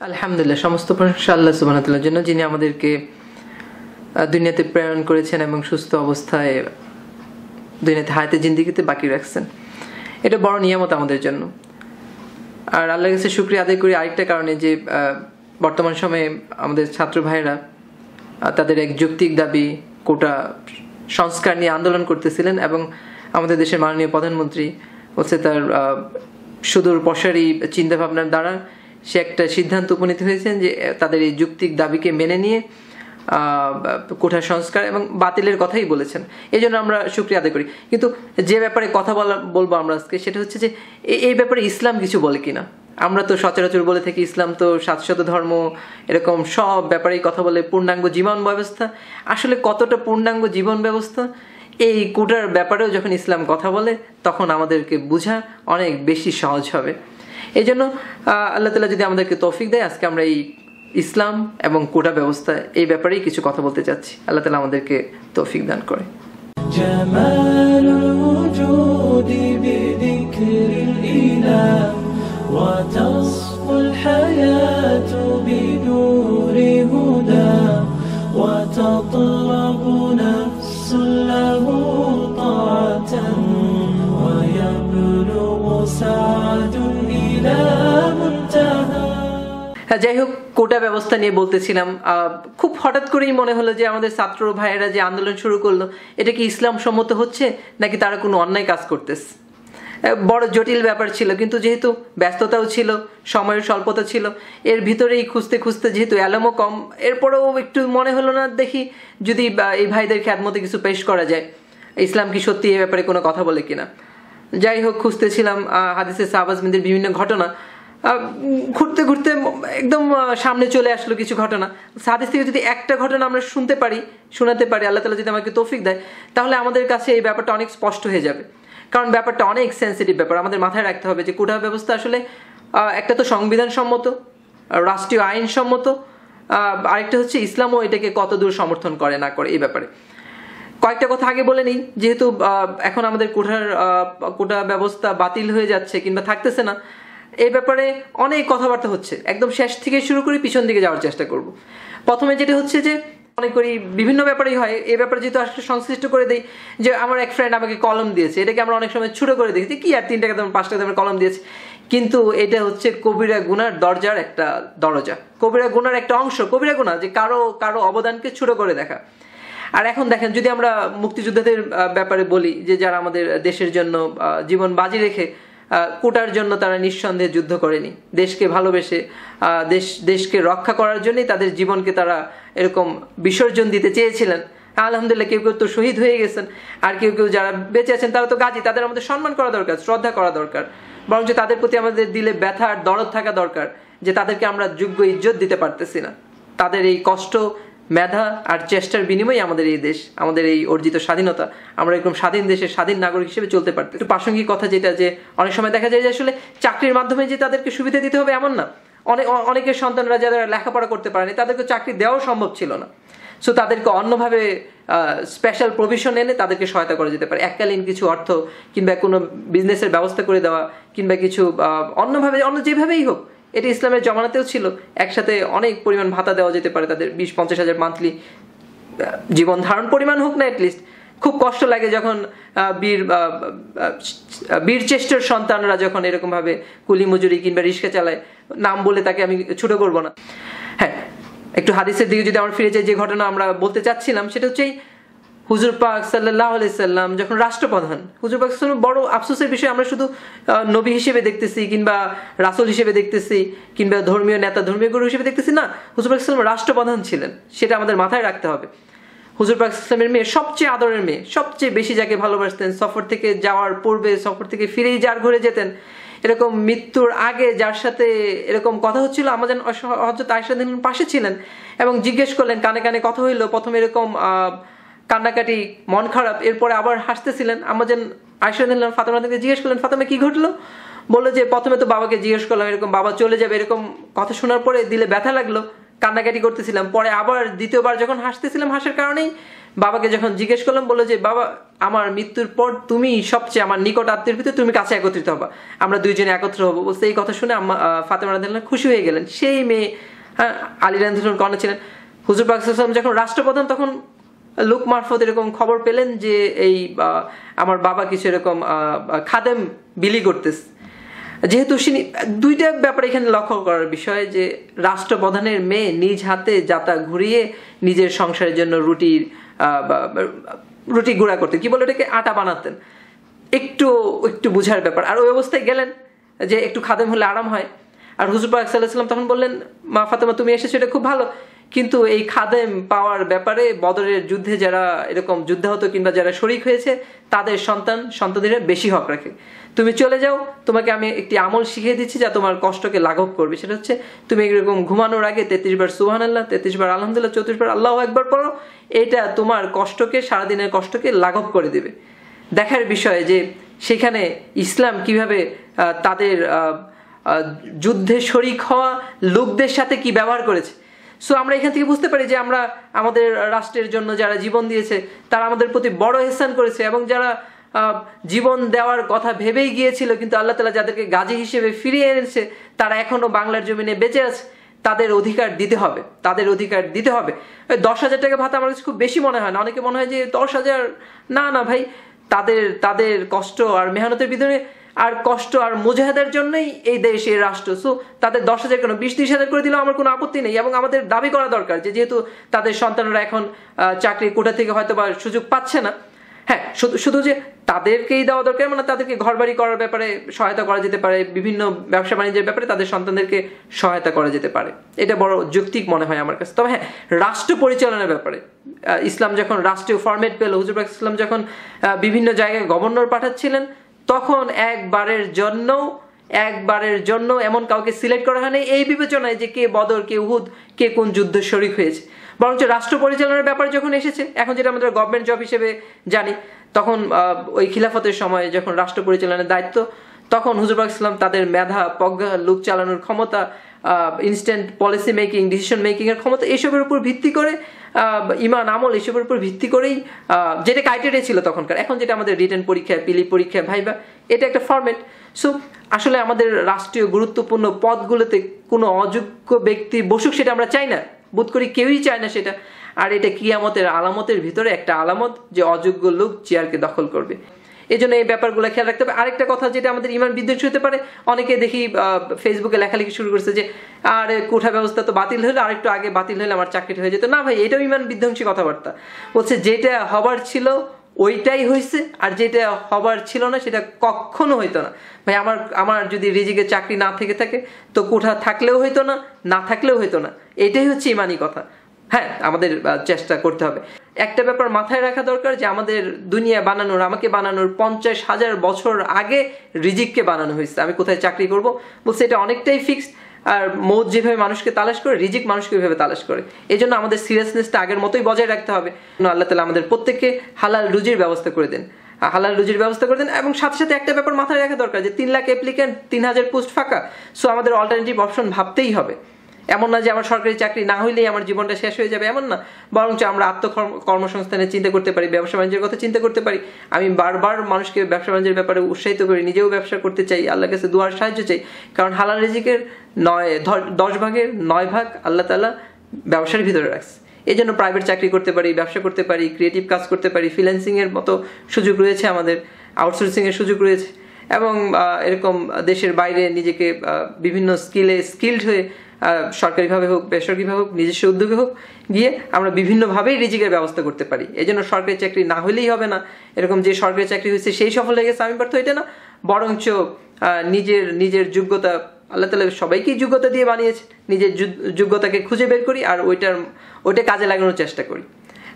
আলহামদুলিল্লাহ, সমস্ত প্রশংসা আল্লাহ সুবাহতাল্লার জন্য, যিনি আমাদেরকে দুনিয়াতে প্রেরণ করেছেন এবং সুস্থ অবস্থায়, দুনিয়াতে হায়াতে জিন্দিগিতে বাকি রাখছেন। এটা বড় নিয়ামত আমাদের জন্য। আর আল্লাহর কাছে শুক্রিয়া আদায় করি আরেকটা কারণে যে বর্তমান সময়ে আমাদের ছাত্র ভাইরা তাদের এক যৌক্তিক দাবি, কোটা সংস্কার নিয়ে আন্দোলন করতেছিলেন এবং আমাদের দেশের মাননীয় প্রধানমন্ত্রী হচ্ছে তার সুদূর প্রসারী চিন্তাভাবনার দ্বারা সে একটা সিদ্ধান্ত উপনীত হয়েছেন যে তাদের এই যুক্তিক দাবিকে মেনে নিয়ে আহ, কোঠা সংস্কার এবং বাতিলের কথাই বলেছেন। এই জন্য আমরা শুক্রিয়া আদায় করি। কিন্তু যে ব্যাপারে কথা বলা বলব আমরা আজকে সেটা হচ্ছে যে এই ব্যাপারে ইসলাম কিছু বলে কিনা? আমরা তো সচরাচর বলে থাকি ইসলাম তো সাতশত ধর্ম এরকম সব ব্যাপারেই কথা বলে পূর্ণাঙ্গ জীবন ব্যবস্থা। আসলে কতটা পূর্ণাঙ্গ জীবন ব্যবস্থা? এই কোটার ব্যাপারেও যখন ইসলাম কথা বলে তখন আমাদেরকে বোঝা অনেক বেশি সহজ হবে। এই জন্য আহ, আল্লাহ তালা যদি আমাদেরকে তৌফিক দেয় আজকে আমরা এই ইসলাম এবং কোটা ব্যবস্থা এই ব্যাপারেই কিছু কথা বলতে চাচ্ছি আল্লাহ তালা আমাদেরকে তৌফিক দান করে جمال الوجود بذكر الإله وتصفو الحياة بنور যাই হোক, কোটা ব্যবস্থা নিয়ে বলতেছিলাম। খুব হঠাৎ করেই মনে হলো যে আমাদের ছাত্র ভাইয়েরা যে আন্দোলন শুরু করল, এটা কি ইসলাম সম্মত হচ্ছে, নাকি তারা কোনো অন্যায় কাজ করতেছে? বড় জটিল ব্যাপার ছিল, কিন্তু যেহেতু ব্যস্ততাও ছিল, সময়ের স্বল্পতা ছিল, এর ভিতরেই খুঁজতে খুঁজতে যেহেতু অ্যালামও কম, এরপরেও একটু মনে হলো না, দেখি যদি এই ভাইদের খ্যাতমতে কিছু পেশ করা যায়। ইসলাম কি সত্যি এ ব্যাপারে কোনো কথা বলে কিনা? যাই হোক, খুঁজতেছিলাম হাদিসে সাহাবাজমিনদের বিভিন্ন ঘটনা। ঘুরতে ঘুরতে একদম সামনে চলে আসলো কিছু ঘটনা। হাদিস থেকে যদি একটা ঘটনা আমরা শুনতে পারি, শোনাতে পারি, আল্লাহ তালা যদি আমাকে তৌফিক দেয়, তাহলে আমাদের কাছে এই ব্যাপারটা অনেক স্পষ্ট হয়ে যাবে। কারণ ব্যাপারটা অনেক সেন্সিটিভ ব্যাপার, আমাদের মাথায় রাখতে হবে যে কোটা ব্যবস্থা আসলে একটা তো সংবিধান সম্মত রাষ্ট্রীয় আইন সম্মত আরেকটা হচ্ছে ইসলামও এটাকে কতদূর সমর্থন করে, না করে এই ব্যাপারে। কয়েকটা কথা আগে বলে নিই, যেহেতু এখন আমাদের কোঠার কোটা ব্যবস্থা বাতিল হয়ে যাচ্ছে কিংবা থাকতেছে না এই ব্যাপারে অনেক কথাবার্তা হচ্ছে। একদম শেষ থেকে শুরু করে পিছন দিকে যাওয়ার চেষ্টা করব। প্রথমে যেটা হচ্ছে যে, মনে করি বিভিন্ন ব্যাপারেই হয়। এই ব্যাপারে যেহেতু আসলে সংশ্লিষ্ট করে দেই, যে আমার এক ফ্রেন্ড আমাকে কলম দিয়েছে। এটাকে আমরা অনেক সময় ছোট করে দেখেছি, কি আর তিন টাকা দাম পাঁচ টাকা দামের কলম দিয়েছে। কিন্তু এটা হচ্ছে কবিরা গুনার দরজার একটা দরজা। কবিরা গুনার একটা অংশ, কবিরা গুণা যে কারও কারও অবদানকে ছোট করে দেখা। আর এখন দেখেন, যদি আমরা মুক্তিযোদ্ধাদের ব্যাপারে বলি, যে যারা আমাদের দেশের জন্য জীবন বাজি রেখে কোটার জন্য তারা নিঃসন্দেহে যুদ্ধ করেনি। দেশকে ভালোবেসে দেশ, দেশকে রক্ষা করার জন্যই তাদের জীবনকে তারা এরকম বিসর্জন দিতে চেয়েছিলেন। আলহামদুলিল্লাহ কেউ কেউ তো শহীদ হয়ে গেছেন, আর কেউ কেউ যারা বেঁচে আছেন তারা তো গাজী, তাদের আমাদের সম্মান করা দরকার, শ্রদ্ধা করা দরকার। বরঞ্চ তাদের প্রতি আমাদের দিলে ব্যথা আর দরদ থাকা দরকার, যে তাদেরকে আমরা যোগ্য ইজ্জত দিতে পারতেছি না। তাদের এই কষ্ট মেধা আর চেষ্টার বিনিময়ে আমাদের এই দেশ, আমাদের এই অর্জিত স্বাধীনতা, আমরা এরকম স্বাধীন দেশের স্বাধীন নাগরিক হিসেবে চলতে পারতে একটু প্রাসঙ্গিক কথা যেটা যে, অনেক সময় দেখা যায় যে আসলে চাকরির মাধ্যমে যে তাদেরকে সুবিধা দিতে হবে এমন না। অনেক অনেকের সন্তানরা যারা লেখাপড়া করতে পারেনি, তাদেরকে চাকরি দেওয়াও সম্ভব ছিল না। সো তাদেরকে অন্যভাবে স্পেশাল প্রভিশন এনে তাদেরকে সহায়তা করা যেতে পারে। এককালীন কিছু অর্থ কিংবা কোনো বিজনেসের ব্যবস্থা করে দেওয়া কিংবা কিছু অন্যভাবে, অন্য যেভাবেই হোক এটা ইসলামের জমানাতেও ছিল। একসাথে অনেক পরিমাণ ভাতা দেওয়া যেতে পারে তাদের। বিশ, পঞ্চাশ হাজার মান্থলি জীবন ধারণ পরিমাণ হোক না লিস্ট খুব কষ্ট লাগে যখন বীর বীর চেষ্টার সন্তানরা যখন এরকম ভাবে কুলি মজুরি কিংবা রিক্সা চালায়, নাম বলে তাকে আমি ছোট করব না। হ্যাঁ একটু হাদিসের দিকে যদি আমরা ফিরে যাই, যে ঘটনা আমরা বলতে চাচ্ছিলাম, সেটা হচ্ছে হুজুর পাক সাল্লাহ সাল্লাম যখন রাষ্ট্রপ্রধান হুজুর পাক বড় আফসোসের বিষয় আমরা শুধু নবী হিসেবে দেখতেছি কিংবা রাসুল হিসেবে দেখতেছি কিংবা ধর্মীয় নেতা ধর্মীয় গুরু হিসেবে দেখতেছি না। হুজুর পাক সাল্লাম রাষ্ট্রপ্রধান ছিলেন। সেটা আমাদের মাথায় রাখতে হবে। হুজুর পাক ইসলামের মেয়ে সবচেয়ে আদরের মেয়ে সবচেয়ে বেশি যাকে ভালোবাসতেন সফর থেকে যাওয়ার পূর্বে সফর থেকে ফিরেই যার ঘরে যেতেন এরকম মৃত্যুর আগে যার সাথে এরকম কথা হচ্ছিল আমাদের হজরত আয়সাদিন পাশে ছিলেন এবং জিজ্ঞেস করলেন কানে কানে কথা হইল প্রথম এরকম আহ, কান্নাকাটি মন খারাপ এরপরে আবার হাসতেছিলেন। আমাদের আয়সাদিন ফাতেমা থেকে জিজ্ঞেস করলেন ফাতেমা কি ঘটলো? বলল যে প্রথমে তো বাবাকে জিজ্ঞেস করলাম এরকম বাবা চলে যাবে এরকম কথা শোনার পরে দিলে ব্যথা লাগল কান্নাকাটি করতেছিলাম। পরে আবার দ্বিতীয়বার যখন হাসতেছিলাম হাসার কারণেই বাবাকে যখন জিজ্ঞেস করলাম বলল যে বাবা আমার মৃত্যুর পর তুমি সবচেয়ে আমার নিকট আত্মীয় ভিতরে তুমি কাছে একত্রিত হবা। আমরা দুইজনে একত্র হব। বলতে এই কথা শুনে আহ, ফাতেমা রাদিয়াল্লাহু খুশি হয়ে গেলেন। সেই মেয়ে হ্যাঁ আলী রাদিয়াল্লাহু কর্ণ ছিলেন হুজুর পাক সাল্লাল্লাহু আলাইহি ওয়াসাল্লাম যখন রাষ্ট্রপ্রধান তখন লোক মারফত এরকম খবর পেলেন যে এই আমার বাবা কিছু এরকম খাদেম বিলি করতেছে। যেহেতু সিনি, দুইটা ব্যাপার এখানে লক্ষ্য করার বিষয় যে রাষ্ট্রপ্রধানের মেয়ে নিজ হাতে যাতা ঘুরিয়ে নিজের সংসারের জন্য রুটির রুটি গুঁড়া করতেন। কি বলে এটাকে? আটা বানাতেন। একটু একটু বুঝার ব্যাপার। আর ওই অবস্থায় গেলেন যে একটু খাদেম হলে আরাম হয়। আর হুজুর পাক সাল্লাহ সাল্লাম তখন বললেন, মা ফাতেমা, তুমি এসেছ, এটা খুব ভালো। কিন্তু এই খাদেম পাওয়ার ব্যাপারে বদরের যুদ্ধে যারা এরকম যুদ্ধাহত কিংবা যারা শরিক হয়েছে, তাদের সন্তান সন্তানদের বেশি হক রাখে। তুমি চলে যাও, তোমাকে আমি একটি আমল শিখিয়ে দিচ্ছি যা তোমার কষ্টকে লাঘব করবে। সেটা হচ্ছে, তুমি এরকম ঘুমানোর আগে তেত্রিশ বার সুহান আল্লাহ তেত্রিশ বার আলহামদুলিল্লাহ চৌত্রিশ বার আল্লাহ একবার পড়ো। এটা তোমার কষ্টকে, সারাদিনের কষ্টকে লাঘব করে দেবে। দেখার বিষয় যে সেখানে ইসলাম কীভাবে তাদের যুদ্ধে শরিক হওয়া লোকদের সাথে কি ব্যবহার করেছে। সো আমরা এখান থেকে বুঝতে পারি যে আমরা আমাদের রাষ্ট্রের জন্য যারা জীবন দিয়েছে, তারা আমাদের প্রতি বড় এহসান করেছে এবং যারা জীবন দেওয়ার কথা ভেবেই গিয়েছিল, কিন্তু আল্লাহ তালা যাদেরকে গাজী হিসেবে ফিরিয়ে এনেছে, তারা এখনও বাংলার জমিনে বেঁচে আছে। তাদের অধিকার দিতে হবে, তাদের অধিকার দিতে হবে। দশ হাজার টাকা ভাতা আমার কাছে খুব বেশি মনে হয় না। অনেকে মনে হয় যে দশ হাজার, না না ভাই, তাদের তাদের কষ্ট আর মেহনতের ভিতরে আর কষ্ট আর মুজাহাদের জন্যই এই দেশ এই রাষ্ট্র। সো তাদের দশ হাজার কেন? বিশ ত্রিশ হাজার করে দিলেও আমার কোনো আপত্তি নেই এবং আমাদের দাবি করা দরকার যে যেহেতু তাদের সন্তানরা এখন আহ, চাকরি কোটা থেকে হয়তো বা সুযোগ পাচ্ছে না। হ্যাঁ শুধু শুধু যে তাদেরকেই দেওয়া দরকার মানে তাদেরকে ঘর বাড়ি করার ব্যাপারে সহায়তা করা যেতে পারে বিভিন্ন ব্যবসা বাণিজ্যের ব্যাপারে তাদের সন্তানদেরকে সহায়তা করা যেতে পারে। এটা বড় যৌক্তিক মনে হয় আমার কাছে। তবে হ্যাঁ রাষ্ট্র পরিচালনার ব্যাপারে ইসলাম যখন রাষ্ট্রীয় ফরম্যাট পেল হুজুর ইসলাম যখন বিভিন্ন জায়গায় গভর্নর পাঠাচ্ছিলেন তখন একবারের জন্য একবারের জন্য এমন কাউকে সিলেক্ট করা হয়নি। এই বিবেচনায় যে কে বদর, কে উহুদ, কে কোন যুদ্ধ শরিক হয়েছে। বরঞ্চ রাষ্ট্র পরিচালনার ব্যাপার যখন এসেছে, এখন যেটা আমাদের গভর্নমেন্ট জব হিসেবে জানি, তখন ওই খিলাফতের সময় যখন রাষ্ট্র পরিচালনার দায়িত্ব, তখন হুজুরবাগ ইসলাম তাদের মেধা, প্রজ্ঞা, লোক চালানোর ক্ষমতা instant policy making decision making এর ক্ষমতা এসবের উপর ভিত্তি করে ইমান, আমল এসবের উপর ভিত্তি করেই যেটা ক্রাইটেরিয়া ছিল তখনকার। এখন যেটা আমাদের রিটার্ন পরীক্ষা পিলি পরীক্ষা, ভাইবা, এটা একটা ফরম্যাট সো আসলে আমাদের রাষ্ট্রীয় গুরুত্বপূর্ণ পদগুলোতে কোনো অযোগ্য ব্যক্তি বসুক সেটা আমরা চাই না। বোধ করি কেউই চায় না সেটা। আর এটা কিয়ামতের আলামতের ভিতরে একটা আলামত যে অযোগ্য লোক চেয়ারকে দখল করবে। এই জন্য এই ব্যাপারগুলো খেয়াল রাখতে হবে। আরেকটা কথা যেটা আমাদের ইমান বিদ্বেষ হতে পারে, অনেকে দেখি ফেসবুকে লেখালেখি শুরু করছে যে, আর কোঠা ব্যবস্থা তো বাতিল হলে, আরেকটু আগে বাতিল হলে আমার চাকরিটা হয়ে যেত। না ভাই, এটাও ইমান বিধ্বংসী কথাবার্তা। বলছে, যেটা হবার ছিল, ওইটাই হয়েছে আর যেটা হবার ছিল না, সেটা কখনো হইতো না। ভাই, আমার আমার যদি রিজিকে চাকরি না থেকে থাকে, তো কোঠা থাকলেও হইতো না না থাকলেও হইতো না। এটাই হচ্ছে ইমানি কথা। হ্যাঁ আমাদের চেষ্টা করতে হবে। একটা ব্যাপার মাথায় রাখা দরকার যে আমাদের দুনিয়া বানানোর, আমাকে বানানোর পঞ্চাশ হাজার বছর আগে রিজিককে বানানো হয়েছে। আমি কোথায় চাকরি করব? বলছে, এটা অনেকটাই ফিক্সড আর মৌত যেভাবে মানুষকে তালাশ করে, রিজিক মানুষকে ওইভাবে তালাশ করে। এই জন্য আমাদের সিরিয়াসনেসটা আগের মতোই বজায় রাখতে হবে। আল্লাহ তালা আমাদের প্রত্যেককে হালাল রুজির ব্যবস্থা করে দেন। হালাল রুজির ব্যবস্থা করে দেন এবং সাথে সাথে একটা ব্যাপার মাথায় রাখা দরকার যে তিন লাখ অ্যাপ্লিকেন্ট তিন হাজার পোস্ট ফাঁকা। সো আমাদের অল্টারনেটিভ অপশন ভাবতেই হবে। এমন না যে আমার সরকারি চাকরি না হইলেই আমার জীবনটা শেষ হয়ে যাবে, এমন না। বরঞ্চ আমরা আত্মকর্ম কর্মসংস্থানের চিন্তা করতে পারি, ব্যবসা বাণিজ্যের কথা চিন্তা করতে পারি। আমি বারবার মানুষকে ব্যবসা বাণিজ্যের ব্যাপারে উৎসাহিত করি, নিজেও ব্যবসা করতে চাই, আল্লাহর কাছে দুয়ার সাহায্য চাই। কারণ হালাল রিজিকের নয় দশ ভাগের নয় ভাগ আল্লাহ তালা ব্যবসার ভিতরে রাখছে। এই জন্য প্রাইভেট চাকরি করতে পারি, ব্যবসা করতে পারি ক্রিয়েটিভ কাজ করতে পারি ফ্রিল্যান্সিং এর মতো সুযোগ রয়েছে আমাদের আউটসোর্সিংয়ের সুযোগ রয়েছে। এবং এরকম দেশের বাইরে নিজেকে বিভিন্ন স্কিলে স্কিল্ড হয়ে সরকারিভাবে হোক, বেসরকারিভাবে হোক, নিজস্ব উদ্যোগে হোক, গিয়ে আমরা বিভিন্নভাবেই রিজিকের ব্যবস্থা করতে পারি। এই জন্য সরকারি চাকরি না হলেই হবে না। এরকম যে সরকারি চাকরি হয়েছে, সেই সফল হয়ে গেছে, আমি ব্যর্থ এটা না। বরঞ্চ নিজের নিজের যোগ্যতা, আল্লাহ তালা সবাইকেই যোগ্যতা দিয়ে বানিয়েছে। নিজের যোগ্যতাকে খুঁজে বের করি আর ওইটার, ওইটা কাজে লাগানোর চেষ্টা করি।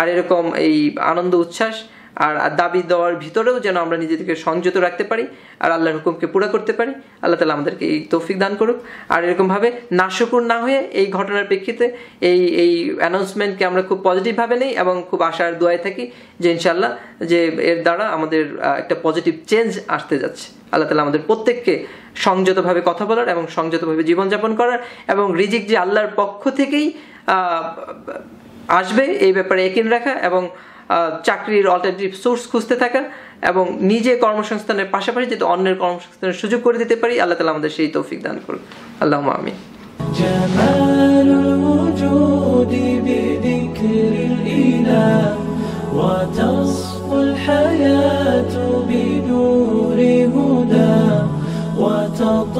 আর এরকম এই আনন্দ, উচ্ছ্বাস আর দাবি দেওয়ার ভিতরেও যেন আমরা নিজেদেরকে সংযত রাখতে পারি আর আল্লাহর হুকুমকে পুরা করতে পারি, আল্লাহ তালা আমাদেরকে এই তৌফিক দান করুক। আর এরকমভাবে নাশুকুর না হয়ে এই ঘটনার প্রেক্ষিতে এই এই অ্যানাউন্সমেন্টকে আমরা খুব পজিটিভভাবে নেই এবং খুব আশার দোয়ায় থাকি যে ইনশাল্লাহ যে এর দ্বারা আমাদের একটা পজিটিভ চেঞ্জ আসতে যাচ্ছে। আল্লাহ তালা আমাদের প্রত্যেককে সংযতভাবে কথা বলার এবং সংযতভাবে জীবনযাপন করার এবং রিজিক যে আল্লাহর পক্ষ থেকেই আসবে এই ব্যাপারে একিন রাখা এবং চাকরির অল্টারনেটিভ সোর্স খুঁজতে থাকা এবং নিজে কর্মসংস্থানের পাশাপাশি যাতে অন্যের কর্মসংস্থানের সুযোগ করে দিতে পারি আল্লাহ তালা আমাদের সেই তৌফিক দান করুন আল্লাহ আমি جمال الوجود بذكر الإله وتصفو الحياة بنور هدى وتطلب